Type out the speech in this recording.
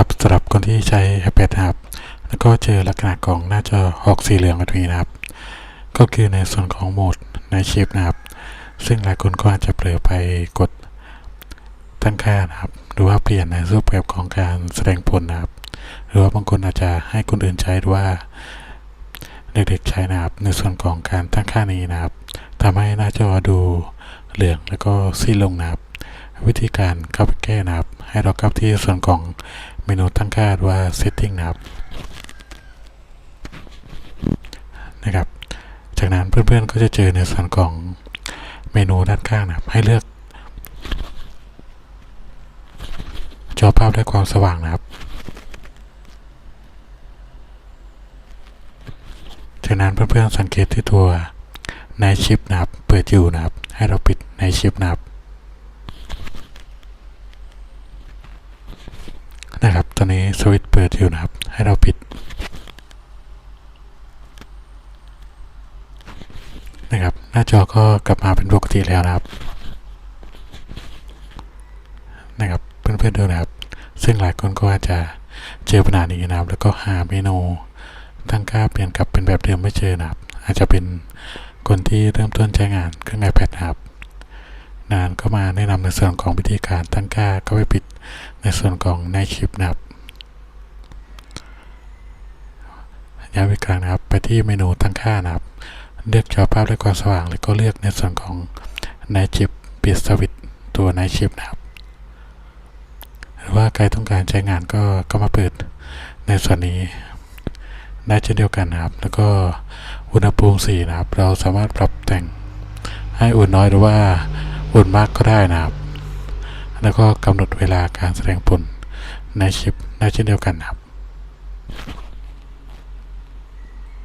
ครับสำหรับคนที่ใช้ iPad นะครับ แล้วก็เจอลักษณะของหน้าจอออกสีเหลืองแบบนี้นะครับ ก็คือในส่วนของโหมดในชิปนะครับ ซึ่งหลายคนก็อาจจะเผลอไปกดตั้งค่านะครับ หรือว่าเปลี่ยนในรูปแบบของการแสดงผลนะครับ หรือว่าบางคนอาจจะให้คนอื่นใช้หรือว่าเด็กๆใช้นะครับ ในส่วนของการตั้งค่านี้นะครับทำให้หน้าจอดูเหลืองแล้วก็ซีดลงนะครับ วิธีการเข้าไปแก้นะครับ ให้เราเข้าที่ส่วนของเมนูตั้งค่าว่า setting นะครับนะครับ จากนั้นเพื่อนๆก็จะเจอในส่วนของเมนูด้านข้างนะครับ ให้เลือก จอภาพด้วยความสว่างนะครับจากนั้นเพื่อนๆสังเกตที่ตัวในชิปนะครับ เปิดอยู่นะครับ ให้เราปิดในชิปนะครับ นะครับ ต อนนี้สวิตช์เปิดอยู่นะครับ ให้เราปิดนะครับ หน้าจอก็กลับมาเป็นปกติแล้วนะครับ นะครับ เพื่อนๆดูนะครับ ซึ่งหลายคนก็อาจจะเจอปัญหานี้นะครับ แล้วก็หาเมนูตั้งค่าเปลี่ยนกลับเป็นแบบเดิมไม่เจอนะครับ อาจจะเป็นคนที่เริ่มต้นใช้งานเครื่อง iPad นะครับนานก็มาแนะนำในส่วนของวิธีการตั้งค่าก็ไปปิดในส่วนของในคลิปนะครับ ย้ำอีกครั้งนะครับ ไปที่เมนูตั้งค่านะครับ เลือกจอภาพด้วยความสว่าง แล้วก็เลือกในส่วนของในชิปปิดสวิตตัวในชิปนะครับ หรือว่าใครต้องการใช้งานก็ก็มาเปิดในส่วนนี้ได้เช่นเดียวกันนะครับ แล้วก็อุณหภูมิสีนะครับ เราสามารถปรับแต่งให้อุ่นน้อยหรือว่าอุ่นมากก็ได้นะครับ แล้วก็กำหนดเวลาการแสดงผลในชิปได้เช่นเดียวกันนะครับ